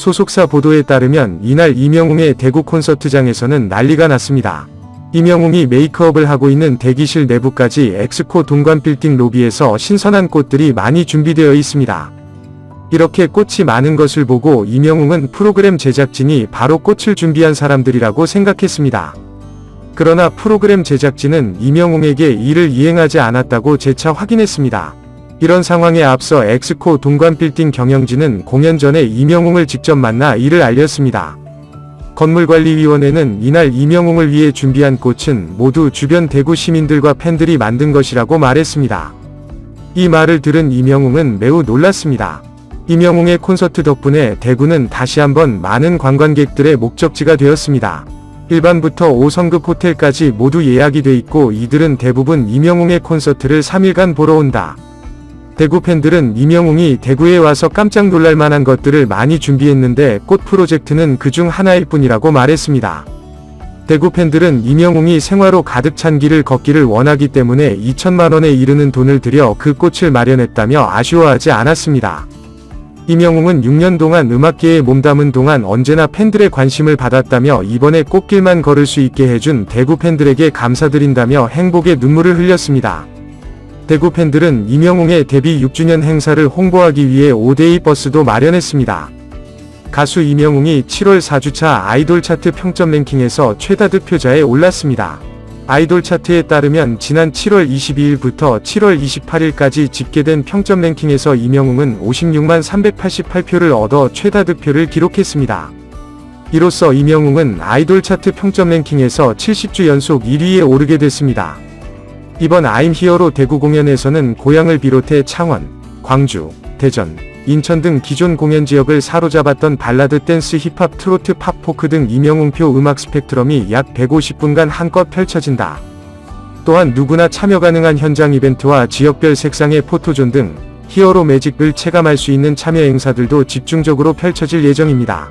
소속사 보도에 따르면 이날 이명웅의 대구 콘서트장에서는 난리가 났습니다. 이명웅이 메이크업을 하고 있는 대기실 내부까지 엑스코 동관 빌딩 로비에서 신선한 꽃들이 많이 준비되어 있습니다. 이렇게 꽃이 많은 것을 보고 이명웅은 프로그램 제작진이 바로 꽃을 준비한 사람들이라고 생각했습니다. 그러나 프로그램 제작진은 이명웅에게 이를 이행하지 않았다고 재차 확인했습니다. 이런 상황에 앞서 엑스코 동관빌딩 경영진은 공연 전에 이명웅을 직접 만나 이를 알렸습니다. 건물관리위원회는 이날 이명웅을 위해 준비한 꽃은 모두 주변 대구 시민들과 팬들이 만든 것이라고 말했습니다. 이 말을 들은 이명웅은 매우 놀랐습니다. 이명웅의 콘서트 덕분에 대구는 다시 한번 많은 관광객들의 목적지가 되었습니다. 1반부터 5성급 호텔까지 모두 예약이 돼 있고 이들은 대부분 이명웅의 콘서트를 3일간 보러 온다. 대구 팬들은 이명웅이 대구에 와서 깜짝 놀랄 만한 것들을 많이 준비했는데 꽃 프로젝트는 그중 하나일 뿐이라고 말했습니다. 대구 팬들은 이명웅이 생화로 가득 찬 길을 걷기를 원하기 때문에 2천만 원에 이르는 돈을 들여 그 꽃을 마련했다며 아쉬워하지 않았습니다. 이명웅은 6년 동안 음악계에 몸담은 동안 언제나 팬들의 관심을 받았다며 이번에 꽃길만 걸을 수 있게 해준 대구 팬들에게 감사드린다며 행복의 눈물을 흘렸습니다. 대구 팬들은 이명웅의 데뷔 6주년 행사를 홍보하기 위해 5대의 버스도 마련했습니다. 가수 이명웅이 7월 4주차 아이돌 차트 평점 랭킹에서 최다 득표자에 올랐습니다. 아이돌 차트에 따르면 지난 7월 22일부터 7월 28일까지 집계된 평점 랭킹에서 이명웅은 56만 388표를 얻어 최다 득표를 기록했습니다. 이로써 이명웅은 아이돌 차트 평점 랭킹에서 70주 연속 1위에 오르게 됐습니다. 이번 아임 히어로 대구 공연에서는 고향을 비롯해 창원, 광주, 대전, 인천 등 기존 공연 지역을 사로잡았던 발라드 댄스 힙합 트로트 팝 포크 등 이명웅표 음악 스펙트럼이 약 150분간 한껏 펼쳐진다. 또한 누구나 참여 가능한 현장 이벤트와 지역별 색상의 포토존 등 히어로 매직을 체감할 수 있는 참여 행사들도 집중적으로 펼쳐질 예정입니다.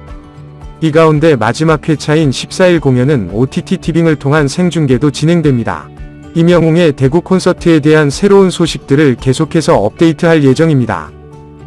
이 가운데 마지막 회차인 14일 공연은 OTT 티빙을 통한 생중계도 진행됩니다. 이명웅의 대구 콘서트에 대한 새로운 소식들을 계속해서 업데이트할 예정입니다.